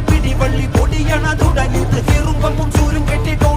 പിടിവള്ളി തുടങ്ങി ചെറുമ്പും ചൂരും കെട്ടിട്ടോ